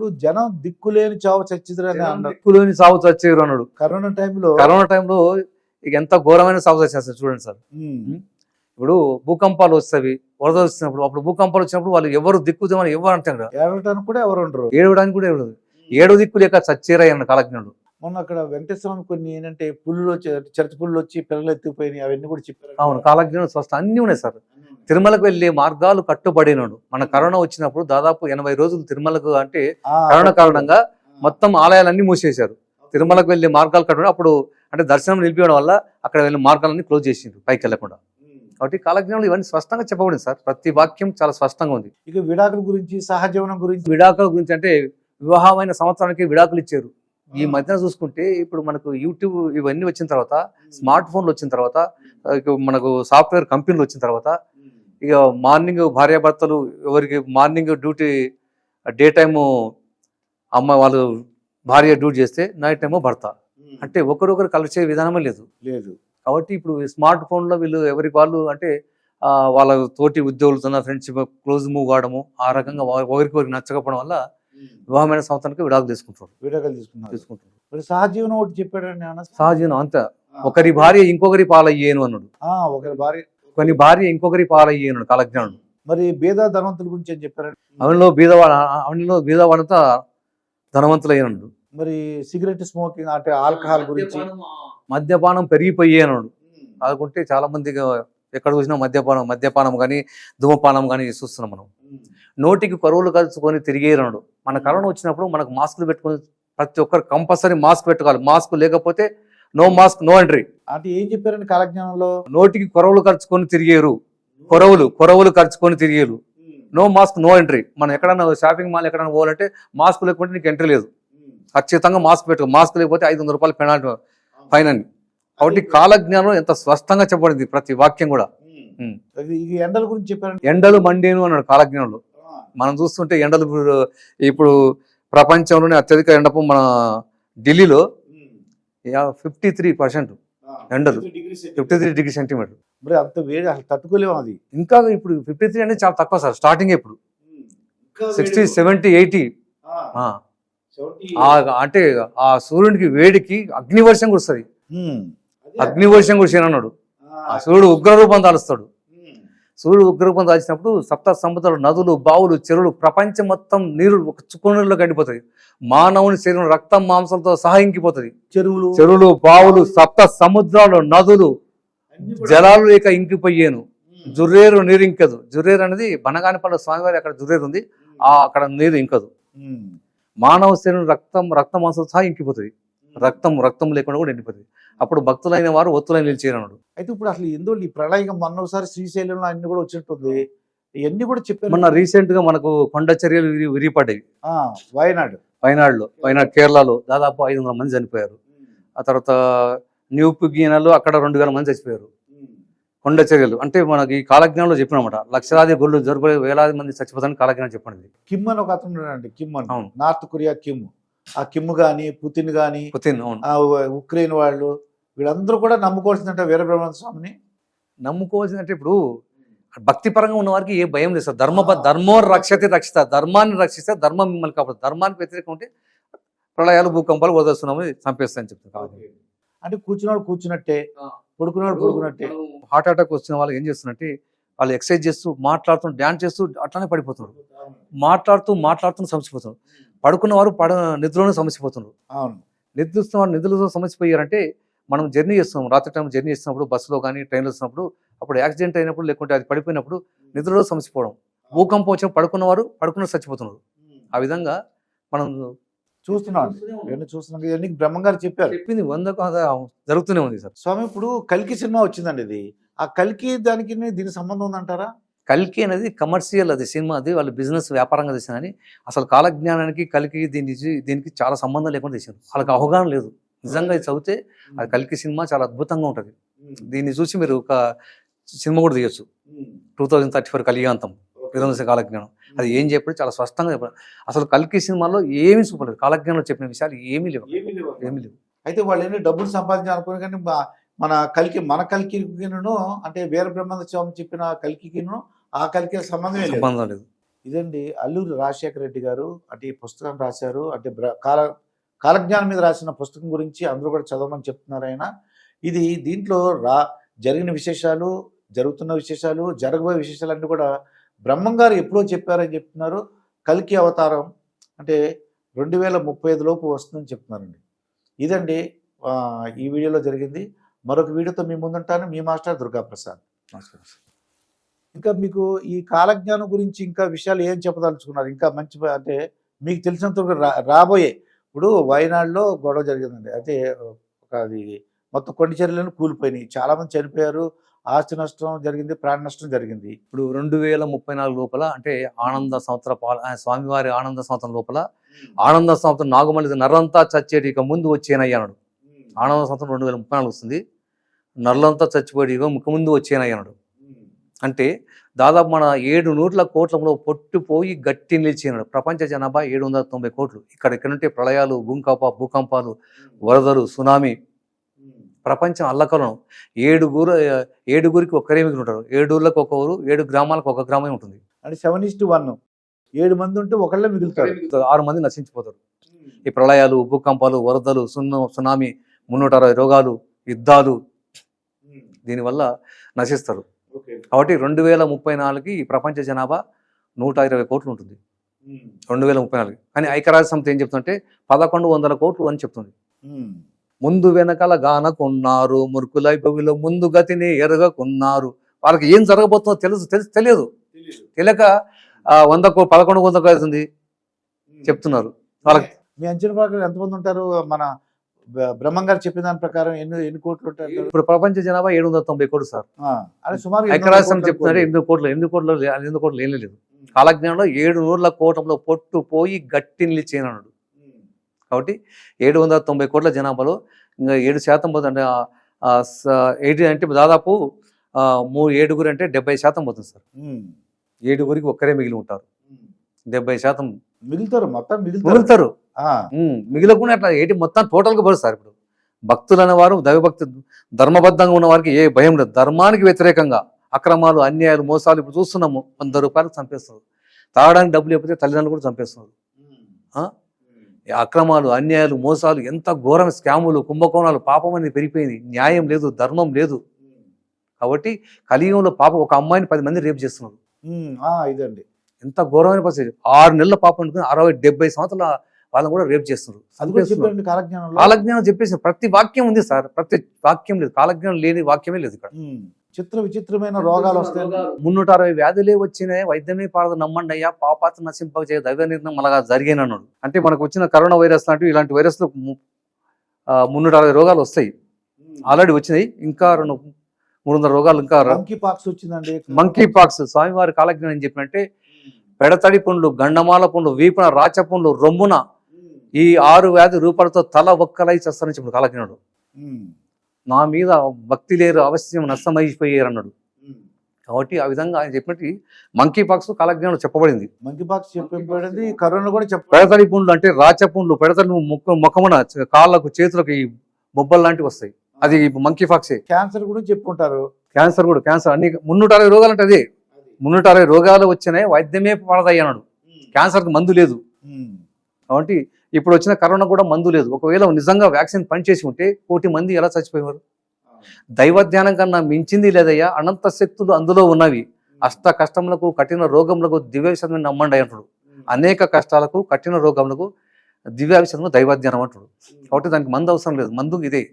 ఇప్పుడు జనం దిక్కులేని చావు అన్నారు. దిక్కులోని సాగు చచ్చేరు అన్నాడు. కరోనా టైంలో కరోనా టైంలో ఇక ఎంత ఘోరమైన సాగు చేస్తారు చూడండి సార్. ఇప్పుడు భూకంపాలు వస్తాయి వరద వచ్చినప్పుడు అప్పుడు భూకంపాలు వచ్చినప్పుడు వాళ్ళు ఎవరు దిక్కుదేమని ఎవరు అంటారు? ఏడవటానికి కూడా ఎవరు ఉండరు. ఏడవడానికి కూడా ఏడో దిక్కు లేక చచ్చేరాయి అన్న కాలజ్ఞుడు మొన్న అక్కడ వెంకటేశ్వరం కొన్ని ఏంటంటే పుల్లు వచ్చి చిరత పుల్లు వచ్చి పిల్లలు ఎత్తిపోయినాయి అవన్నీ కూడా చెప్పారు అవును కాలజ్ఞుడు స్వస్థ అన్ని ఉన్నాయి సార్. తిరుమలకు వెళ్ళే మార్గాలు కట్టుబడినాడు. మన కరోనా వచ్చినప్పుడు దాదాపు ఎనభై రోజులు తిరుమలకు అంటే కరోనా కారణంగా మొత్తం ఆలయాలన్నీ మూసేశారు. తిరుమలకు వెళ్ళే మార్గాలు కట్టడం అప్పుడు అంటే దర్శనం నిలిపివేయడం వల్ల అక్కడ వెళ్ళే మార్గాలన్నీ క్లోజ్ చేసిండ్రు పైకి వెళ్ళకుండా కాబట్టి కాలజ్ఞానంలో ఇవన్నీ స్పష్టంగా చెప్పబడింది సార్. ప్రతి వాక్యం చాలా స్పష్టంగా ఉంది. ఇక విడాకుల గురించి సహజీవనం గురించి. విడాకుల గురించి అంటే వివాహమైన సంవత్సరానికి విడాకులు ఇచ్చారు. ఈ మధ్యన చూసుకుంటే ఇప్పుడు మనకు యూట్యూబ్ ఇవన్నీ వచ్చిన తర్వాత స్మార్ట్ ఫోన్లు వచ్చిన తర్వాత మనకు సాఫ్ట్వేర్ కంపెనీలు వచ్చిన తర్వాత ఇక మార్నింగ్ భార్యాభర్తలు ఎవరికి మార్నింగ్ డ్యూటీ డే టైము అమ్మాయి వాళ్ళు భార్య డ్యూటీ చేస్తే నైట్ టైము భర్త. అంటే ఒకరొకరు కలిసే విధానమే లేదు. లేదు. కాబట్టి ఇప్పుడు స్మార్ట్ ఫోన్లో వీళ్ళు ఎవరికి వాళ్ళు అంటే వాళ్ళ తోటి ఉద్యోగులతో ఫ్రెండ్షిప్ క్లోజ్ మూవ్ కావడము ఆ రకంగా ఒకరికి ఒకరికి నచ్చకపోవడం వల్ల వివాహమైన సంవత్సరానికి విడాకులు తీసుకుంటారు విడాకులు తీసుకున్నారు తీసుకుంటారు మరి సహజీవనం ఒకటి చెప్పాడండి అన్న సహజీవనం అంత. ఒకరి భార్య ఇంకొకరి పాలయ్యేను అన్నాడు. ఒకరి భార్య. కొన్ని భార్య ఇంకొకరి పాలయ్యేను కాలజ్ఞానుడు. మరి బేద ధనవంతుల గురించి ఏం చెప్పారండి? అవనిలో బీదవాడ అవనిలో బీదవాడంతా ధనవంతులయ్యాడు మరి సిగరెట్ స్మోకింగ్ అంటే ఆల్కహాల్ గురించి? మద్యపానం పెరిగిపోయాను అనుకుంటే చాలా మంది ఎక్కడ చూసినా మద్యపానం మద్యపానం కానీ ధూమపానం కానీ చూస్తున్నాం మనం. నోటికి కరువులు కలుసుకొని తిరిగేరనుడు మన కరోనా వచ్చినప్పుడు మనకు మాస్కులు పెట్టుకొని ప్రతి ఒక్కరు కంపల్సరీ మాస్క్ పెట్టుకోవాలి. మాస్క్ లేకపోతే నో మాస్క్ నో ఎంట్రీ. అంటే ఏం చెప్పారండి కాలజ్ఞానంలో? నోటికి కొరవులు ఖర్చుకొని తిరిగేరు. కొరవులు కొరవులు ఖర్చుకొని తిరిగేరు. No mask no entry. మనం ఎక్కడైనా షాపింగ్ మాల్ ఎక్కడైనా పోవాలంటే మాస్క్ లేకపోతే నీకు ఎంట్రీ లేదు. ఖచ్చితంగా మాస్క్ పెట్టుకో. మాస్క్ లేకపోతే ఐదు వందల రూపాయలు పెనాల్టీ ఫైన్ అని. కాబట్టి కాలజ్ఞానం ఎంత స్పష్టంగా చెప్పబడింది ప్రతి వాక్యం కూడా. ఈ ఎండల గురించి చెప్పారండి ఎండలు మండేను అన్నాడు కాలజ్ఞానంలో. మనం చూస్తుంటే ఎండలు ఇప్పుడు ఇప్పుడు ప్రపంచంలోనే అత్యధిక ఎండపు మన ఢిల్లీలో ఫిఫ్టీ త్రీ పర్సెంట్ ఎండలు. ఫిఫ్టీ త్రీ డిగ్రీ సెంటీమీటర్ మరి అంత వేడి అసలు తట్టుకోలేము అది. ఇంకా ఇప్పుడు ఫిఫ్టీ త్రీ అనేది చాలా తక్కువ సార్ స్టార్టింగ్ ఇప్పుడు. సిక్స్టీ సెవెంటీ ఎయిటీ అంటే ఆ సూర్యునికి వేడికి అగ్నివర్షం కురుస్తుంది. అగ్నివర్షం కురిసిన అన్నాడు ఆ సూర్యుడు ఉగ్రరూపం దాలుస్తాడు. సూర్యుడు ఉగ్రరూపం దాల్చినప్పుడు సప్త సముద్రాలు నదులు బావులు చెరువులు ప్రపంచం మొత్తం నీరు ఒక చుక్కనీళ్ళలో గడిపోతుంది మానవుని శరీరం రక్తం మాంసంతో సహా ఇంకిపోతుంది చెరువులు. చెరువులు బావులు సప్త సముద్రాలు నదులు జలాలు లేక ఇంకిపోయేను. జుర్రేరు నీరు ఇంకదు. జుర్రేరు అనేది బనగానిపల్లి స్వామివారి అక్కడ జుర్రేరు ఉంది. ఆ అక్కడ నీరు ఇంకదు. మానవ శరీరం రక్తం రక్త మాంసం సహా ఇంకిపోతుంది. రక్తం రక్తం లేకుండా కూడా ఎండిపోతుంది. అప్పుడు భక్తులైన వారు ఒత్తులైన నిలిచేరన్నాడు. అయితే ఇప్పుడు అసలు ఎందుకు ఈ ప్రళయం మొన్న ఒకసారి శ్రీశైలంలో అన్ని కూడా వచ్చినట్టుంది. ఇవన్నీ కూడా చెప్పారు. మొన్న రీసెంట్గా మనకు కొండ చర్యలు విరి- విరిపడ్డాయి. ఆ, వయనాడు. వయనాడులో వయనాడు కేరళలో దాదాపు ఐదు వందల మంది చనిపోయారు. ఆ తర్వాత న్యూ పుగినాలో అక్కడ రెండు వేల మంది చచ్చిపోయారు. కొండ చర్యలు. అంటే మనకి ఈ కాలజ్ఞానంలో చెప్పినమాట లక్షలాది గొళ్ళు జరుపు వేలాది మంది చచ్చిపోతారని కాలజ్ఞానం చెప్పండి. కిమ్ అని ఒక అతను కిమ్ అని. North Korea Kim. ఆ కిమ్ గాని పుతిన్ గాని పుతిన్ ఉక్రెయిన్ వాళ్ళు వీళ్ళందరూ కూడా నమ్ముకోవాల్సిందంట వీరబ్రహ్మ స్వామిని. నమ్ముకోవాల్సిందంటే ఇప్పుడు భక్తి పరంగా ఉన్న వారికి ఏ భయం లేదు సార్. ధర్మ ధర్మో రక్షతే రక్షిత ధర్మాన్ని రక్షిస్తే ధర్మం మిమ్మల్ని కాబట్టి ధర్మానికి వ్యతిరేకం ఉంటే ప్రళయాలు భూకంపాలు వదిలేస్తున్నాము చంపేస్తాయని చెప్తాను కాబట్టి అంటే కూర్చున్నాడు కూర్చున్నట్టే. పడుకున్నాడు పడుకున్నట్టే. హార్ట్ అటాక్ వచ్చిన వాళ్ళు ఏం చేస్తున్నారంటే వాళ్ళు ఎక్సర్సైజ్ చేస్తూ మాట్లాడుతూ డ్యాన్స్ చేస్తూ అట్లానే పడిపోతున్నారు మాట్లాడుతూ మాట్లాడుతూ సమసిపోతున్నారు పడుకున్న వారు పడ నిద్రలోనే సమసిపోతున్నారు అవును. నిద్రిస్తున్న వారు నిద్రలో సమసిపోయారంటే మనం జర్నీ చేస్తున్నాం. రాత్రి టైం జర్నీ చేస్తున్నప్పుడు బస్సులో కానీ ట్రైన్లో వస్తున్నప్పుడు అప్పుడు యాక్సిడెంట్ అయినప్పుడు లేకుంటే అది పడిపోయినప్పుడు నిద్రలో సమసిపోవడం భూకంపం వచ్చిన పడుకున్న వారు పడుకున్న చచ్చిపోతున్నారు. ఆ విధంగా మనం చూస్తున్నాం. ఇవన్నీ చూస్తున్నాం. ఇవన్నీ బ్రహ్మం గారు చెప్పారు. చెప్పింది వందకు వంద జరుగుతూనే ఉంది సార్. స్వామి ఇప్పుడు కల్కి సినిమా వచ్చిందండి ఇది. ఆ కల్కి దానికి దీనికి సంబంధం ఉందంటారా? కల్కి అనేది కమర్షియల్ అది సినిమా అది వాళ్ళు బిజినెస్ వ్యాపారంగా తీసినని అసలు కాలజ్ఞానానికి కలికి దీని దీనికి చాలా సంబంధం లేకుండా తీసారు వాళ్ళకి అవగాహన లేదు. నిజంగా ఇది చదివితే అది కలికి సినిమా చాలా అద్భుతంగా ఉంటుంది. దీన్ని చూసి మీరు ఒక సినిమా కూడా తీయొచ్చు. టూ థౌజండ్ థర్టీ ఫోర్ కలిగాంతం విధ్వంస కాలజ్ఞానం. అది ఏం చెప్పాడు చాలా స్పష్టంగా చెప్పాడు అసలు కల్కి సినిమాలో ఏమీ చూపలేదు కాలజ్ఞానంలో చెప్పిన విషయాలు ఏమీ లేవు. ఏమీ లేవు అయితే వాళ్ళు ఏంటి డబ్బులు సంపాదించాలనుకుని కానీ మన కలికి మన కలికిను అంటే వీరబ్రహ్మ స్వామి చెప్పిన కలికిను ఆ కలికి సంబంధమే సంబంధం లేదు. ఇదండి అల్లూరి రాజశేఖర రెడ్డి గారు అంటే ఈ పుస్తకం రాశారు. అంటే కాల కాలజ్ఞానం మీద రాసిన పుస్తకం గురించి అందరూ కూడా చదవమని చెప్తున్నారు ఆయన. ఇది దీంట్లో రా జరిగిన విశేషాలు జరుగుతున్న విశేషాలు జరగబోయే విశేషాలన్నీ కూడా బ్రహ్మం గారు ఎప్పుడో చెప్పారని చెప్తున్నారు. కల్కి అవతారం అంటే రెండు వేల ముప్పై ఐదు లోపు వస్తుందని చెప్తున్నారండి. ఇదండి ఈ వీడియోలో జరిగింది. మరొక వీడియోతో మీ ముందుంటాను. మీ మాస్టర్ దుర్గా ప్రసాద్ నమస్కారం. ఇంకా మీకు ఈ కాలజ్ఞానం గురించి ఇంకా విషయాలు ఏం చెప్పదలుచుకున్నారు? ఇంకా మంచి అంటే మీకు తెలిసినంత రాబోయే ఇప్పుడు వయనాడులో గొడవ జరిగిందండి. అయితే ఒక అది మొత్తం కొన్ని చర్యలను కూలిపోయినాయి. చాలా మంది చనిపోయారు. ఆస్తి నష్టం జరిగింది ప్రాణ నష్టం జరిగింది. ఇప్పుడు రెండు వేల ముప్పై నాలుగు లోపల అంటే ఆనంద సంవత్సర పాల స్వామివారి ఆనంద సంవత్సరం లోపల ఆనంద సంవత్సరం నాగమల్లి నర్రంతా చచ్చేటి ఇక ముందు వచ్చేనయ్యాడు ఆనంద సంవత్సరం రెండు వేల ముప్పై నాలుగు వస్తుంది. నర్లంతా చచ్చిపోయి ముఖ ముందు వచ్చేనయ్యాడు అంటే దాదాపు మన ఏడు నూట్ల కోట్లలో పొట్టుపోయి గట్టి నిలిచినాడు ప్రపంచ జనాభా ఏడు వందల తొంభై కోట్లు. ఇక్కడ ఇక్కడ నుండి ప్రళయాలు భూకంప భూకంపాలు వరదలు సునామీ. ప్రపంచం అల్లకలం ఏడుగురు ఏడుగురికి ఒక్కరే మిగిలి ఉంటారు ఏడు ఊర్లకు ఒక ఊరు ఏడు గ్రామాలకు ఒక గ్రామమే ఉంటుంది. అంటే సెవెన్ ఇస్ వన్. ఏడు మంది ఉంటే ఒకళ్ళే మిగులుతారు. ఆరు మంది నశించిపోతారు. ఈ ప్రళయాలు భూకంపాలు వరదలు సున్న సునామీ మున్నూట అరవై రోగాలు యుద్ధాలు దీనివల్ల నశిస్తారు. కాబట్టి రెండు వేల ముప్పై నాలుగుకి ఈ ప్రపంచ జనాభా నూట ఇరవై కోట్లు ఉంటుంది. రెండు వేల ముప్పై నాలుగు. కానీ ఐక్యరాజ్య సమితి ఏం చెప్తుందంటే పదకొండు వందల కోట్లు అని చెప్తుంది. ముందు వెనకాల గానకున్నారు మురుకులై భవిలో ముందు గతిని ఎరగకున్నారు. వాళ్ళకి ఏం జరగబోతుందో తెలుసు తెలుసు తెలియదు. తెలియక వంద పదకొండు వందకు అవుతుంది. చెప్తున్నారు. వాళ్ళకి మీ అంచనా ప్రకారం ఎంతమంది ఉంటారు? మన బ్రహ్మం గారు చెప్పిన దాని ప్రకారం ఎన్ని ఎన్ని కోట్లు ఉంటారు ఇప్పుడు ప్రపంచ జనాభా ఏడు వందల తొంభై కోట్లు సార్. అంటే సుమారు ఐక్యరాజ్య చెప్తున్నారు. ఎనిమిది కోట్లు ఎనిమిది కోట్లు ఎనిమిది కోట్లు ఏం లేదు. కాలజ్ఞానంలో ఏడు నూర్ల కోటంలో పొట్టు పోయి గట్టి నిలిచేనన్నాడు కాబట్టి ఏడు వందల తొంభై కోట్ల జనాభాలో ఇంకా ఏడు శాతం పోతుంది అంటే ఎయిటీ అంటే దాదాపు మూడు ఏడుగురు అంటే డెబ్బై శాతం పోతుంది సార్. ఏడుగురికి ఒక్కరే మిగిలి ఉంటారు. డెబ్బై శాతం మిగులుతారు మొత్తం మిగులుతారు. మిగిలకుండా అట్లా ఏంటి? మొత్తం టోటల్గా సార్ ఇప్పుడు. భక్తులు అనేవారు దైవభక్తి ధర్మబద్ధంగా ఉన్న వారికి ఏ భయం లేదు. ధర్మానికి వ్యతిరేకంగా అక్రమాలు అన్యాయాలు మోసాలు ఇప్పుడు చూస్తున్నాము. వంద రూపాయలకు చంపేస్తున్నారు. తాగడానికి డబ్బులు లేకపోతే తల్లిదండ్రులు కూడా చంపేస్తున్నారు. అక్రమాలు అన్యాయాలు మోసాలు ఎంత ఘోరం స్కాములు కుంభకోణాలు పాపం అనేది పెరిగిపోయింది. న్యాయం లేదు ధర్మం లేదు. కాబట్టి కలియుగంలో పాపం ఒక అమ్మాయిని పది మంది రేపు చేస్తున్నారు. ఇదండి. ఎంత ఘోరమైన పరిస్థితి. ఆరు నెలల పాపం అనుకుని అరవై డెబ్బై సంవత్సరాల వాళ్ళని కూడా రేపు చేస్తున్నారు. కాలజ్ఞానం చెప్పేసి ప్రతి వాక్యం ఉంది సార్. ప్రతి వాక్యం లేదు. కాలజ్ఞానం లేని వాక్యమే లేదు ఇక్కడ. చిత్ర విచిత్రమైన రోగాలు వస్తాయి. మున్నూట అరవై వ్యాధులే వచ్చినాయి వైద్యమే పారదు నమ్మండి అయ్యా పాపాత నశింప చేయ దైవ నిర్ణయం అలాగా జరిగానన్నాడు అంటే మనకు వచ్చిన కరోనా వైరస్ లాంటివి ఇలాంటి వైరస్లు మున్నూట అరవై రోగాలు వస్తాయి. ఆల్రెడీ వచ్చినాయి. ఇంకా రెండు మూడు వందల రోగాలు ఇంకా మంకీ పాక్స్ వచ్చిందండి. మంకీ పాక్స్ స్వామివారి కాలజ్ఞానం ఏం చెప్పినట్టే పెడతడి పుండ్లు గండమాల పుండ్లు వీపున రాచ పుండ్లు రొమ్మున ఈ ఆరు వ్యాధి రూపాలతో తల ఒక్కలై చేస్తారని చెప్పాడు కాలజ్ఞానుడు. ఉమ్, నా మీద భక్తి లేరు అవశ్యం నష్టమైపోయారు అన్నాడు. కాబట్టి ఆ విధంగా ఆయన చెప్పినట్టు మంకీ పాక్స్ కాలజ్ఞానం చెప్పబడింది. మంకీ పాక్స్ చెప్పబడింది కరోనా కూడా చెప్ప పెడతడి పుండ్లు అంటే రాచ పుండ్లు పెడతడి ముక్క ముఖమున కాళ్ళకు చేతులకు ఈ బొబ్బలు లాంటివి వస్తాయి. అది మంకీ పాక్సే క్యాన్సర్ గురించి చెప్పుకుంటారు. క్యాన్సర్ కూడా క్యాన్సర్ అన్ని మున్నూట అరవై రోగాలు అంటే అదే. మున్నూట అరవై రోగాలు వచ్చినాయి వైద్యమే పడదయ్యన్నాడు క్యాన్సర్కి మందు లేదు. కాబట్టి ఇప్పుడు వచ్చిన కరోనా కూడా మందు లేదు. ఒకవేళ నిజంగా వ్యాక్సిన్ పనిచేసి ఉంటే కోటి మంది ఎలా చచ్చిపోయేవారు? దైవ ధ్యానం కన్నా మించింది లేదయ్యా అనంత శక్తులు అందులో ఉన్నవి. అష్ట కష్టములకు కఠిన రోగములకు దివ్యవిషయం నమ్మండి అంటాడు. అనేక కష్టాలకు కఠిన రోగములకు దివ్యావిషయంలో దైవాధ్యానం అంటాడు. కాబట్టి దానికి మందు అవసరం లేదు. మందు ఇదే.